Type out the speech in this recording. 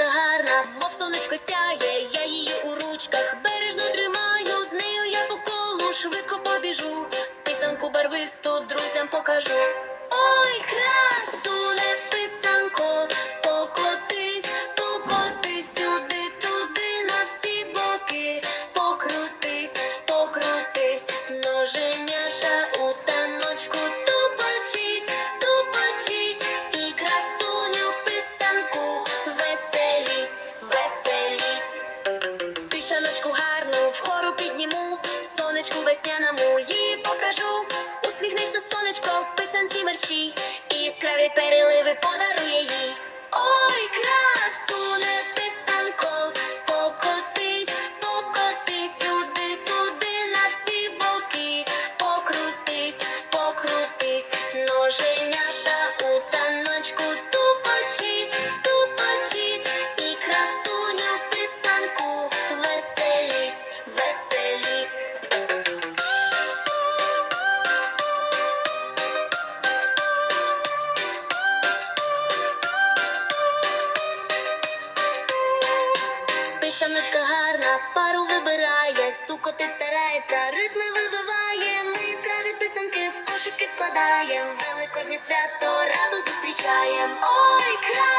Писаночка гарна, мов сонечко сяє, я її у ручках бережно тримаю, з нею я по колу швидко побіжу, писанку барвисту друзям покажу. Ой, красуне вгору підніму, сонечку весняному їй покажу. Усміхнеться сонечко писанці мерчі, іскраві переливи подарує Писаночка гарна, пару вибирає, стукоти старається, ритми вибиває. Ми яскраві писанки в кошики складаєм. великодні свято раду зустрічаєм. Ой, край!